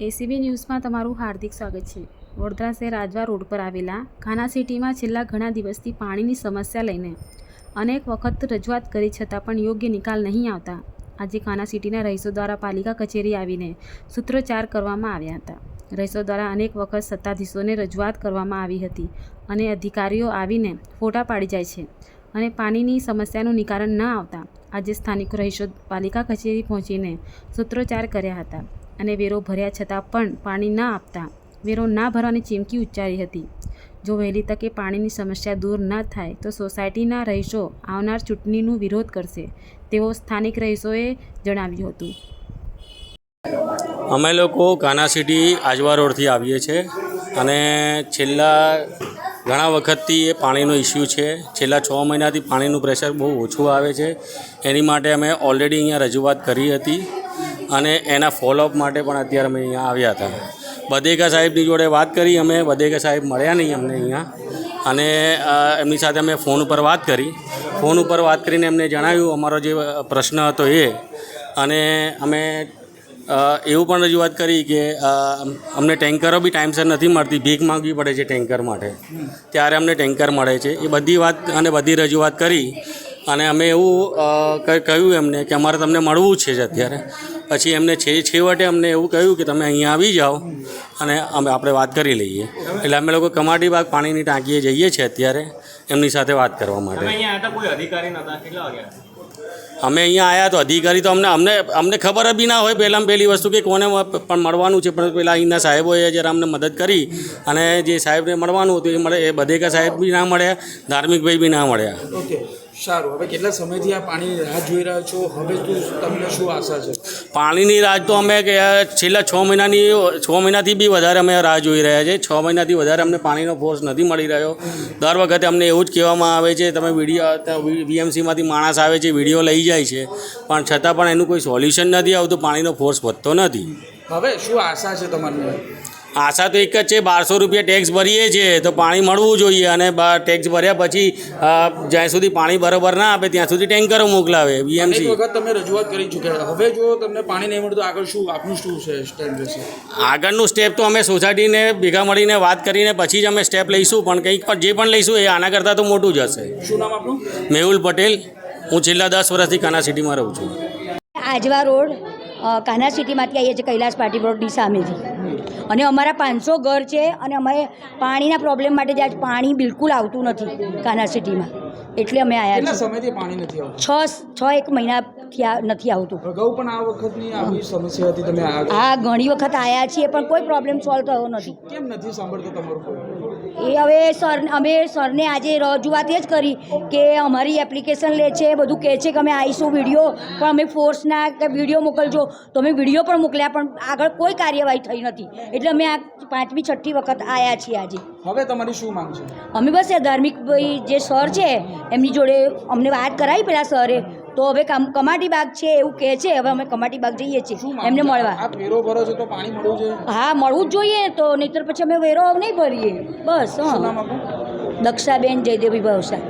ACB ન્યૂઝમાં તમારું હાર્દિક સ્વાગત છે. વડોદરા શહેર રાજવા રોડ પર આવેલા ખાના સિટીમાં છેલ્લા ઘણા દિવસથી પાણીની સમસ્યા લઈને અનેક વખત રજૂઆત કરી છતાં પણ યોગ્ય નિકાલ નહીં આવતા. આજે ખાના સિટીના રહીશો દ્વારા પાલિકા કચેરી આવીને સૂત્રોચ્ચાર કરવામાં આવ્યા હતા. રહીશો દ્વારા અનેક વખત સત્તાધીશોને રજૂઆત કરવામાં આવી હતી અને અધિકારીઓ આવીને ફોટા પાડી જાય છે અને પાણીની સમસ્યાનું નિકારણ ન આવતા આજે સ્થાનિક રહીશો પાલિકા કચેરી પહોંચીને સૂત્રોચ્ચાર કર્યા હતા. અને વેરો ભર્યા છતાં પણ પાણી ન આપતા. વેરો ના ભરવાની ચીમકી ઉચ્ચારી હતી. જો વહેલી તકે પાણીની સમસ્યા દૂર ન થાય, તો સોસાયટીના રહીશો આવનાર ચૂંટણીનું વિરોધ કરશે, તેવો સ્થાનિક રહીશોએ જણાવ્યું હતું. અમે લોકો કાના સિટી આજવા રોડથી આવીએ છીએ અને છેલ્લા ઘણા વખતથી એ પાણીનો ઇસ્યુ છે. છેલ્લા છ મહિનાથી પાણીનું પ્રેશર બહુ ઓછું આવે છે. એની માટે અમે ઓલરેડી અહીંયા રજૂઆત કરી હતી. અને એના ફોલોઅપ માટે પણ અત્યારે અમે અહીંયા આવ્યા હતા. બધેકા સાહેબની જોડે વાત કરી, અમે બધેકા સાહેબ મળ્યા નહીં અમને અહીંયા. અને એમની સાથે અમે ફોન ઉપર વાત કરી. ફોન ઉપર વાત કરીને એમને જણાવ્યું, અમારો જે પ્રશ્ન હતો એ. અને અમે એવું પણ રજૂઆત કરી કે અમને ટેન્કરો બી ટાઈમસર નથી મળતી, ભીખ માંગવી પડે છે ટેન્કર માટે. ત્યારે અમને ટેન્કર મળે છે. એ બધી વાત અને બધી રજૂઆત કરી. અને અમે એવું કહ્યું એમને કે અમારે તમને મળવું છે જ અત્યારે. પછી એમને છે છેવટે અમને એવું કહ્યું કે તમે અહીંયા આવી જાઓ અને અમે આપણે વાત કરી લઈએ. એટલે અમે લોકો કમાટી બાગ પાણીની ટાંકીએ જઈએ છીએ અત્યારે એમની સાથે વાત કરવા માટે. અમે અહીંયા આવ્યા તો અધિકારી તો અમને અમને અમને ખબર બી ના હોય પહેલાં પહેલી વસ્તુ કે કોને પણ મળવાનું છે. પણ પેલા અહીંના સાહેબોએ જરા અમને મદદ કરી અને જે સાહેબને મળવાનું હતું એ મળે એ બધેકા સાહેબ બી ના મળ્યા ધાર્મિકભાઈ બી ના મળ્યા. ઓકે. સારું. હવે કેટલા સમયથી આ પાણી રાહ જોઈ રહ્યા છો? હવે તમને શું આશા છે? પાણીની રાહ તો અમે છેલ્લા છ મહિનાની છ મહિનાથી બી વધારે અમે રાહ જોઈ રહ્યા છે છ મહિનાથી વધારે અમને પાણીનો ફોર્સ નથી મળી રહ્યો. દર વખતે અમને એવું જ કહેવામાં આવે છે તમે વીડિયો વીએમસીમાંથી માણસ આવે છે વીડિયો લઈ જાય છે. પણ છતાં પણ એનું કોઈ સોલ્યુશન નથી આવતું પાણીનો ફોર્સ વધતો નથી. હવે શું આશા છે તમારી? આશા તો એક જ છે બારસો રૂપિયા ટેક્સ ભરીએ છીએ તો પાણી મળવું જોઈએ અને ટેક્સ ભર્યા પછી જ્યાં સુધી પાણી બરોબર ના આપે ત્યાં સુધી ટેન્કરો મોકલાવે એક બીએમસી વખત તમે રજૂઆત કરી ચૂક્યા હવે જો તમને પાણી નહીં મળતું આગળ શું આપનું શું છે આગળનું સ્ટેપ તો અમે સોસાયટીને ભેગા મળીને વાત કરીને પછી જ અમે સ્ટેપ લઈશું પણ કંઈક પણ જે પણ લઈશું એ આના કરતાં તો મોટું જ હશે. શું નામ આપનું? મેહુલ પટેલ. હું છેલ્લા દસ વર્ષથી કાના સિટીમાં રહું છું. આજવા રોડ અ, કાન્હા સિટીમાંથી આવીએ છીએ કૈલાસ પાર્ટી રોડની સામેથી. અને અમારા પાંચસો ઘર છે અને અમે પાણીના પ્રોબ્લેમ માટે જ આજ પાણી બિલકુલ આવતું નથી કાના સિટીમાં. એટલે અમે આવ્યા છીએ. પાણી નથી છ છ એક મહિનાથી નથી આવતું. અગાઉ પણ આ વખતની આવી સમસ્યા હતી તમે આ ઘણી વખત આવ્યા છીએ પણ કોઈ પ્રોબ્લેમ સોલ્વ થયો નથી. કેમ નથી સાંભળતો તમારું એ હવે સર અમે સરને આજે રજૂઆત એ જ કરી કે અમારી એપ્લિકેશન લે છે બધું કહે છે કે અમે આવીશું વીડિયો પણ અમે ફોર્સના કે વીડિયો મોકલજો. તો અમે વીડિયો પણ મોકલ્યા પણ આગળ કોઈ કાર્યવાહી થઈ નથી. એટલે અમે આ પાંચમી છઠ્ઠી વખત આવ્યા છીએ આજે. હવે તમારી શું માંગ છે? અમે બસ એ ધાર્મિકભાઈ જે સર છે એમની જોડે અમને વાત કરાવી પેલા સરે. તો હવે કમ કમાટી બાગ છે એવું કહે છે હવે અમે કમાટી બાગ જઈએ છીએ. એમને મળવા. વેરો ભરો છો તો પાણી મળવું જોઈએ? હા મળવું જ જોઈએ તો નહીતર પછી અમે વેરો નહીં ભરીએ. બસ હા. દક્ષાબેન જયદેવી ભાવસા.